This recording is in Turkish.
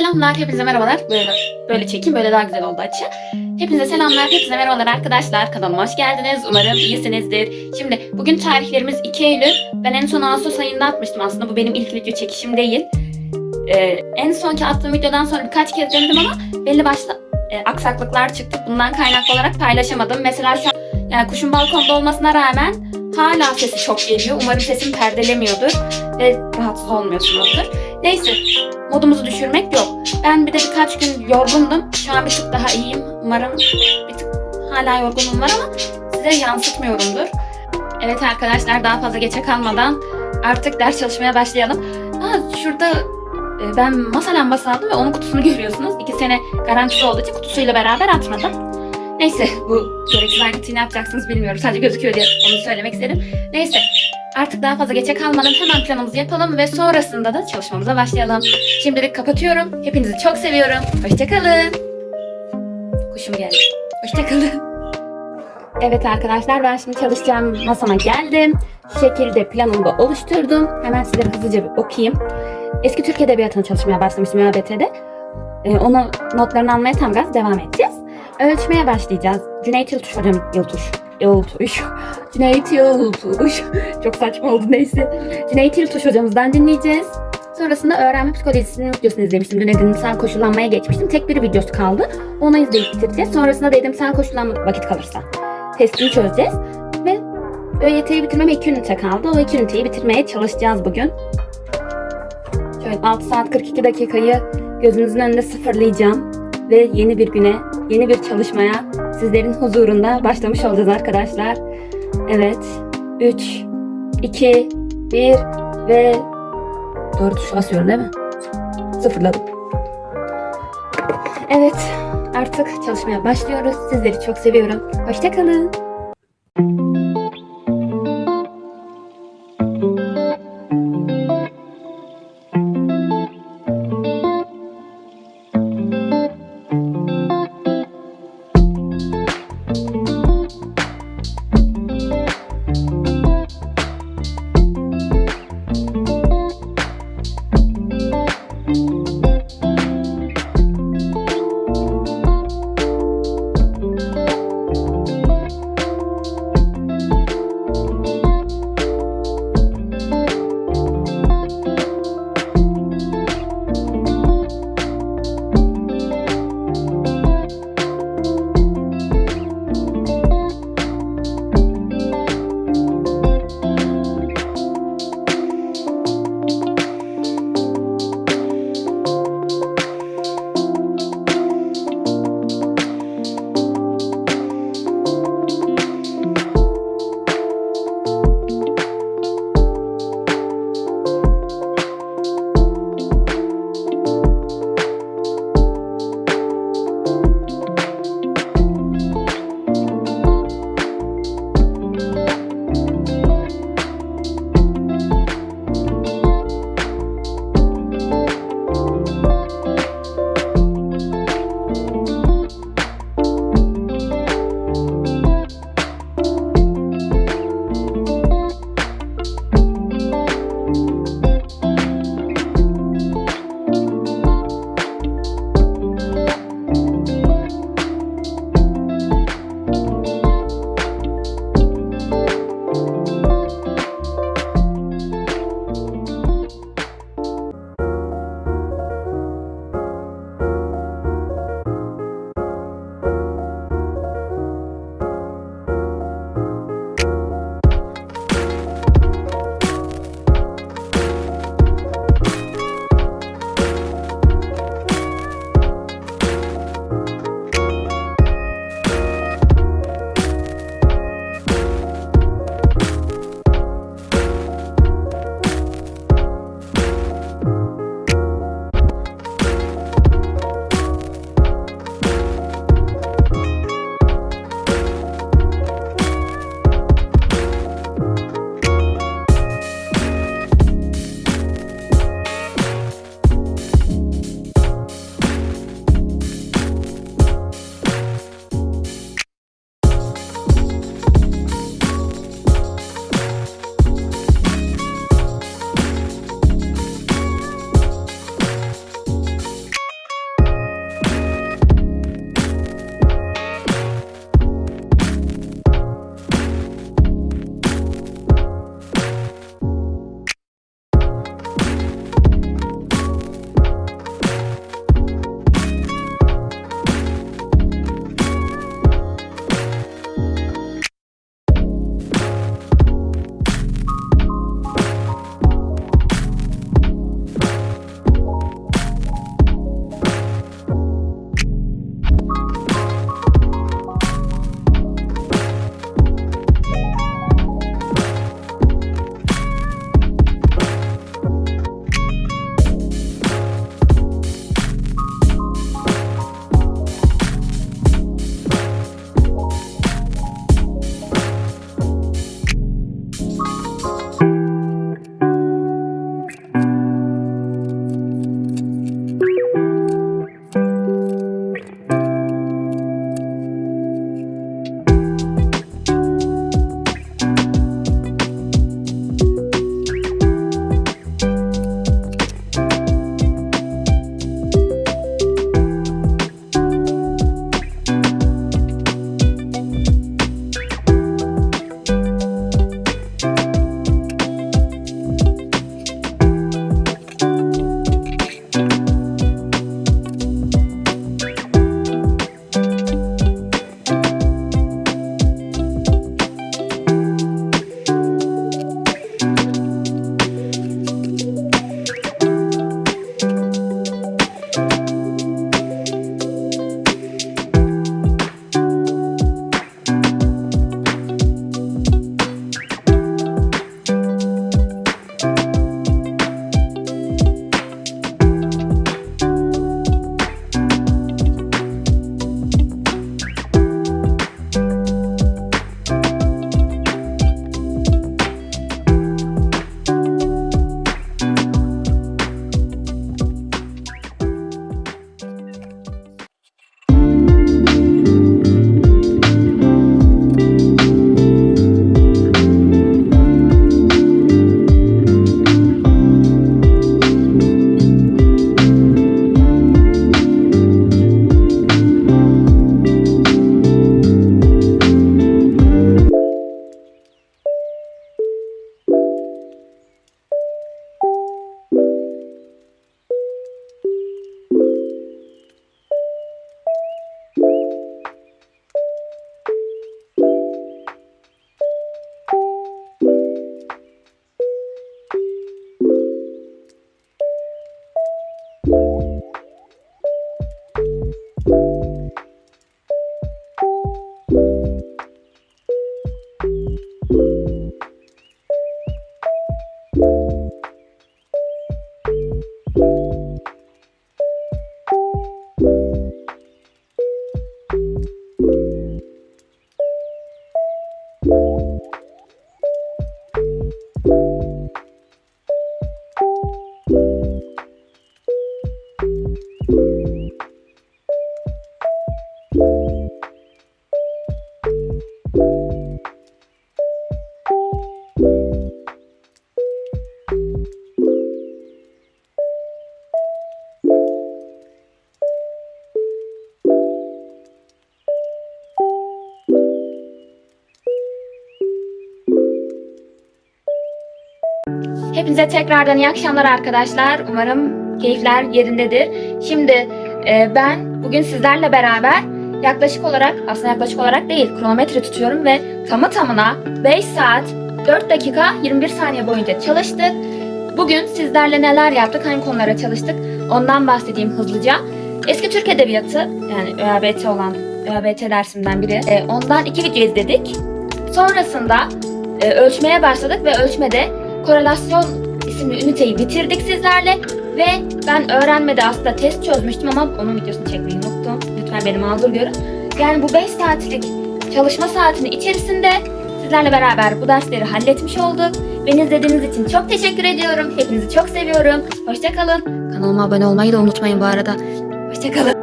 Selamlar, hepinize merhabalar. Böyle böyle çekeyim, böyle daha güzel oldu açı. Hepinize selamlar, hepinize merhabalar arkadaşlar. Kanalıma hoş geldiniz. Umarım iyisinizdir. Şimdi bugün tarihlerimiz 2 Eylül. Ben en son Ağustos ayında atmıştım aslında. Bu benim ilk video çekişim değil. Ee, en sonki attığım videodan sonra birkaç kez denedim ama belli başlı e, aksaklıklar çıktı. Bundan kaynaklı olarak paylaşamadım. Mesela şu an yani kuşun balkonda olmasına rağmen hala sesi çok geliyor. Umarım sesim perdelemiyordur ve rahatsız olmuyorsunuzdur. Neyse modumuzu düşürmek yok. Ben bir de birkaç gün yorgundum. Şu an bir tık daha iyiyim. Umarım bir tık hala yorgunum var ama size yansıtmıyorumdur. Evet arkadaşlar daha fazla geçe kalmadan artık ders çalışmaya başlayalım. Aa, şurada e, ben masa lambası aldım ve onun kutusunu görüyorsunuz. İki sene garantisi olduğu için kutusuyla beraber atmadım. Neyse bu gereksiz ayrıntıyı ne yapacaksınız bilmiyorum. Sadece gözüküyor diye onu söylemek istedim. Neyse artık daha fazla geçe kalmadan hemen planımızı yapalım ve sonrasında da çalışmamıza başlayalım. Şimdilik kapatıyorum. Hepinizi çok seviyorum. Hoşçakalın. Kuşum geldi. Hoşçakalın. Evet arkadaşlar ben şimdi çalışacağım masama geldim. Şu şekilde planımı da oluşturdum. Hemen sizlere hızlıca bir okuyayım. Eski Türk Edebiyatı'nı çalışmaya başlamıştım ÖBT'de. Ee, onu notlarını almaya tam gaz devam edeceğiz. Ölçmeye başlayacağız. Cüneyt Yıltuş hocam Yıltuş. Yıltuş. Cüneyt Yıltuş. Çok saçma oldu neyse. Cüneyt Yıltuş hocamızdan dinleyeceğiz. Sonrasında öğrenme psikolojisinin videosunu izlemiştim. Dün edimsel koşullanmaya geçmiştim. Tek bir videosu kaldı. Onu izleyip bitireceğiz. Sonrasında da edimsel koşullanma vakit kalırsa. Testini çözeceğiz. Ve ÖYT'yi bitirmeme iki ünite kaldı. O iki üniteyi bitirmeye çalışacağız bugün. Şöyle 6 saat 42 dakikayı gözünüzün önünde sıfırlayacağım. Ve yeni bir güne, yeni bir çalışmaya sizlerin huzurunda başlamış olacağız arkadaşlar. Evet. 3, 2, 1 ve doğru tuşa basıyorum değil mi? Sıfırladım. Evet. Artık çalışmaya başlıyoruz. Sizleri çok seviyorum. Hoşçakalın. Hepinize tekrardan iyi akşamlar arkadaşlar. Umarım keyifler yerindedir. Şimdi e, ben bugün sizlerle beraber yaklaşık olarak aslında yaklaşık olarak değil kronometre tutuyorum ve tamı tamına 5 saat 4 dakika 21 saniye boyunca çalıştık. Bugün sizlerle neler yaptık, hangi konulara çalıştık ondan bahsedeyim hızlıca. Eski Türk Edebiyatı yani ÖABT olan ÖABT dersimden biri. e, ondan iki video izledik. Sonrasında e, ölçmeye başladık ve ölçmede korelasyon isimli üniteyi bitirdik sizlerle ve ben öğrenmede aslında test çözmüştüm ama onun videosunu çekmeyi unuttum. Lütfen beni mazur görün. Yani bu 5 saatlik çalışma saatinin içerisinde sizlerle beraber bu dersleri halletmiş olduk. Beni izlediğiniz için çok teşekkür ediyorum. Hepinizi çok seviyorum. Hoşçakalın. Kanalıma abone olmayı da unutmayın bu arada. Hoşçakalın.